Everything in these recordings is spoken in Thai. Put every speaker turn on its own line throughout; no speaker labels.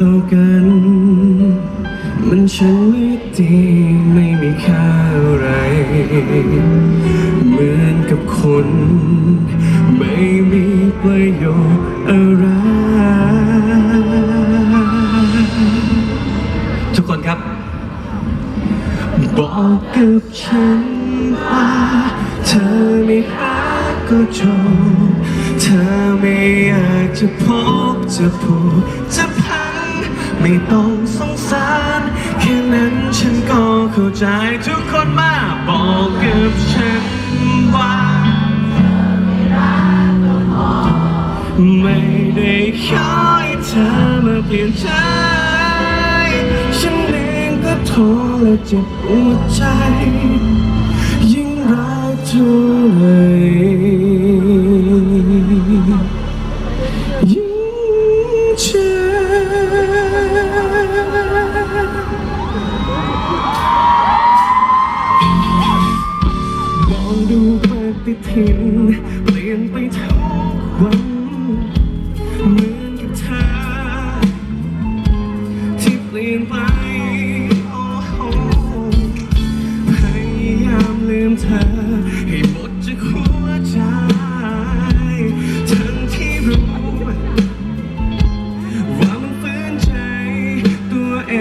ต่อกัน มันฉันไม่ดีไม่มีค่าอะไร เหมือนกับคน ไม่มีประโยชน์อะไร ทุกคนครับ บอกกับฉันว่าเธอไม่รักก็จบเธอไม่อยากจะพบจะพูดจะพัง ไม่ต้องสงสารแค่นั้นฉันก็เข้าใจทุกคนมาบอกกับฉันว่าไม่ได้ขอให้เธอมาเปลี่ยนใจ ฉันเองก็ท้อและเจ็บปวดใจ ยิ่งรักเท่าไหรยิ่ นเปลี่ยนไปทุกวันเหมือนกับเธอที่เปลี่ยนไปโอ้โหพยายามลืมเธอให้หมดจากหัวใจทั้งที่รู้ว่ามันฝืนใจตัวเอ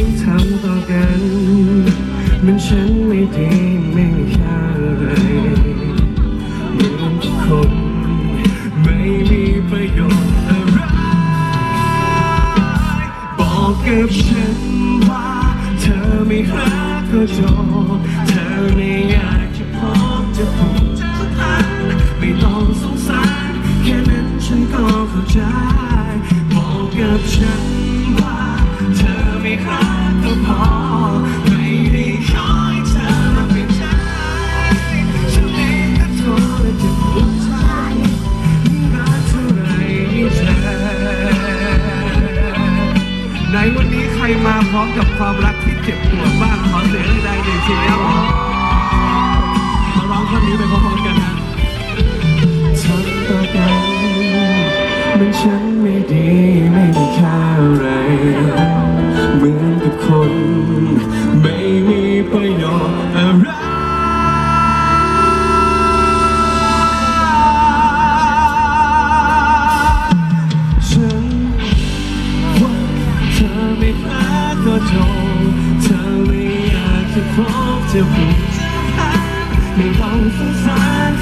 งทำต่อกันมันฉันไม่ดี กับฉันว่าเธอไม่รักก็จบเธอไม่อยากจะพบจะพูดจะพันไม่ต้องสงสาร แค่นั้นฉันก็เข้าใจ รมาพร้อมกับความรักที่เจ็บปวดบ้างขอเสียงดังๆหนึ่งทีครับผมมาร้องท่อนนี้ไปพร้อมๆกันนะทำต่อกันมันฉันไม่ดีไม่มีค่าอะไรเหมือนกับคน รักก็จบเธอไม่อยากจะพบจะพูดจะพาไม่ต้องสงสาร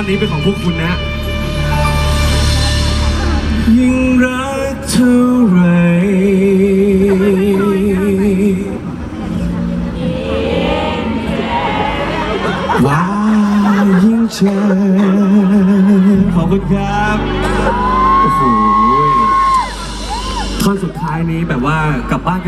ข้อนนี้เป็นของพวกคุณนะ ยิ่งรักเท่าไรว้าวยิ่งเจ็ขอบคุณครับโอ้โหท่อนสุดท้ายนี้แบบว่ากลับบ้านกัน